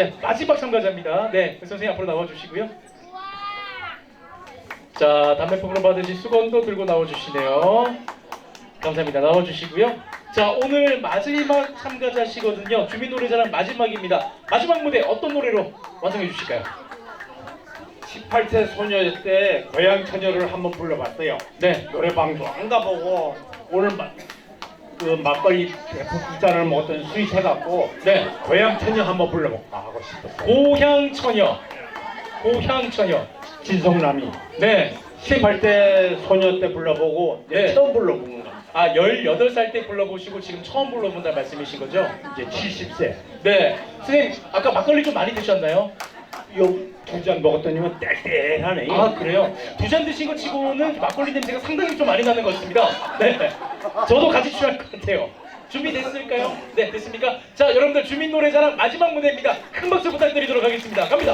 자, 마지막 참가자입니다. 네, 그 선생님 앞으로 나와 주시고요. 자, 담배품으로 받으신 수건도 들고 나와 주시네요. 감사합니다. 나와 주시고요. 자, 오늘 마지막 참가자시거든요. 주민 노래자랑 마지막입니다. 마지막 무대 어떤 노래로 완성해 주실까요? 18세 소녀 때 고향 처녀를 한번 불러봤어요. 네, 노래방도 안 가보고 오늘 마, 그 막걸리 대포국자를 먹었던 스윗 해갖고 네. 고향 처녀 한번 불러볼까 하고 싶었어요. 고향처녀. 고향처녀. 진성남이 네. 18세 소녀 때 불러보고 네. 처음 불러보는 거. 아, 18살 때 불러보시고 지금 처음 불러본다는 말씀이신 거죠? 이제 70세. 네. 선생님, 아까 막걸리 좀 많이 드셨나요? 요 두 잔 먹었더니만 땡땡하네. 아, 그래요? 두 잔 드신 거 치고는 막걸리 냄새가 상당히 좀 많이 나는 것 같습니다. 네. 저도 같이 취할 것 같아요. 준비됐을까요? 네, 됐습니까? 자, 여러분들 주민 노래자랑 마지막 무대입니다. 큰 박수 부탁드리도록 하겠습니다. 갑니다.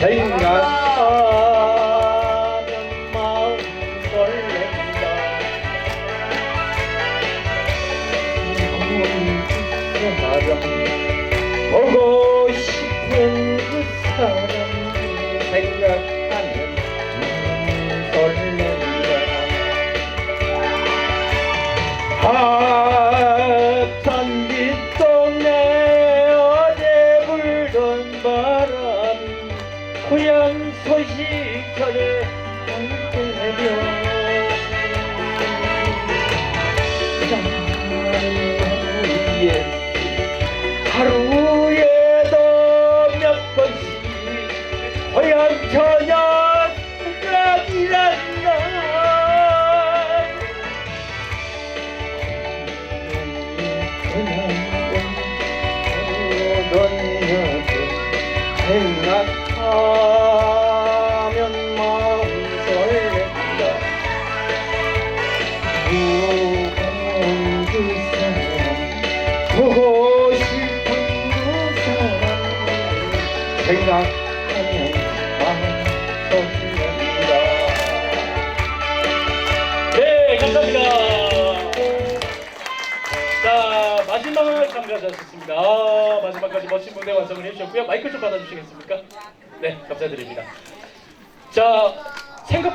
생각하 사람 보고 싶은 그 사람 생각하면 설렌다 하탄 뒷동네 어제 불던 바람이 고향 소식 전해 올 때면 하루에도 몇 번씩 고향 저녁 생각이 난다 생각하 네, 참가자셨습니다. 아, 마지막까지 멋진 무대 완성을 해주셨고요. 마이크 좀 받아주시겠습니까? 네, 감사드립니다. 자, 생각